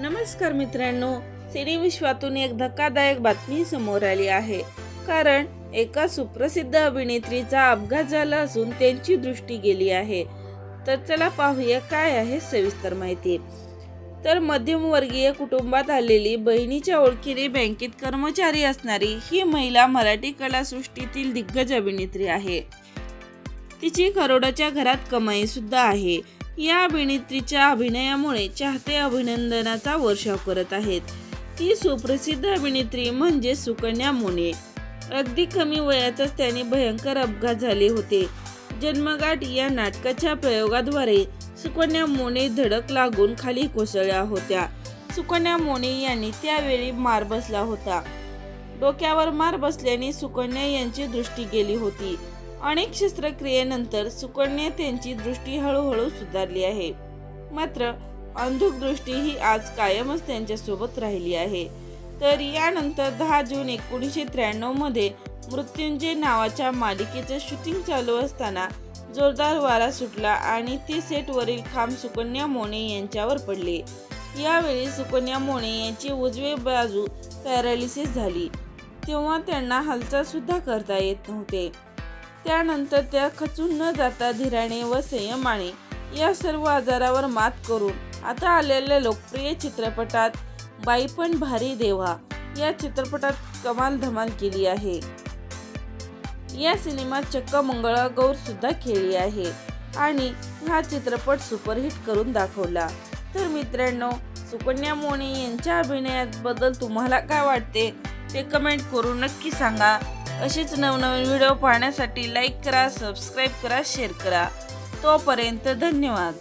नमस्कार मित्रांनो सिने विश्वातून एक धक्कादायक बातमी समोर आली आहे. कारण एका सुप्रसिद्ध अभिनेत्रीचा अपघात झाला असून त्यांची दृष्टी गेली आहे. तर चला पाहूया काय आहे सविस्तर माहिती. तर मध्यमवर्गीय कुटुंबात आलेली बहिणीच्या ओळखीने बँकेत कर्मचारी असणारी ही महिला मराठी कलासृष्टीतील दिग्गज अभिनेत्री आहे. तिची करोडाच्या घरात कमाई सुद्धा आहे. या अभिनेत्रीच्या अभिनयामुळे चाहते अभिनंदनाचा वर्षाव करत आहेत. ती सुप्रसिद्ध अभिनेत्री म्हणजे सुकन्या मोने. अगदी कमी वयातच त्याने भयंकर अपघात झाले होते. जन्मगाठ या नाटकाच्या प्रयोगाद्वारे सुकन्या मोने धडक लागून खाली कोसळल्या होत्या. सुकन्या मोने यांनी त्यावेळी मार बसला होता. डोक्यावर मार बसल्याने सुकन्या यांची दृष्टी गेली होती. अनेक शस्त्रक्रियेनंतर सुकन्या त्यांची दृष्टी हळूहळू सुधारली आहे. मात्र अंधुक दृष्टी ही आज कायमच त्यांच्यासोबत राहिली आहे. तर यानंतर दहा जून एकोणीसशे त्र्याण्णवमध्ये मृत्युंजय नावाच्या मालिकेचं शूटिंग चालू असताना जोरदार वारा सुटला आणि ते सेटवरील खांब सुकन्या मोने यांच्यावर पडले. यावेळी सुकन्या मोने यांची उजवे बाजू पॅरालिसिस झाली. तेव्हा त्यांना हालचाल सुद्धा करता येत नव्हते. त्यानंतर त्या खचून न जाता धीराने व संयमाने या सर्व आजारावर मात करून आता आलेल्या लोकप्रिय चित्रपटात बाई पण भारी देवा या चित्रपटात कमाल धमाल केली आहे. या सिनेमात चक्क मंगळागौर सुद्धा खेळली आहे आणि हा चित्रपट सुपरहिट करून दाखवला. तर मित्रांनो सुकन्या मोने यांच्या अभिनयाबद्दल तुम्हाला काय वाटते ते कमेंट करून नक्की सांगा. अशीच नवनवीन व्हिडिओ पाहण्यासाठी लाईक करा सबस्क्राईब करा शेअर करा. तोपर्यंत धन्यवाद.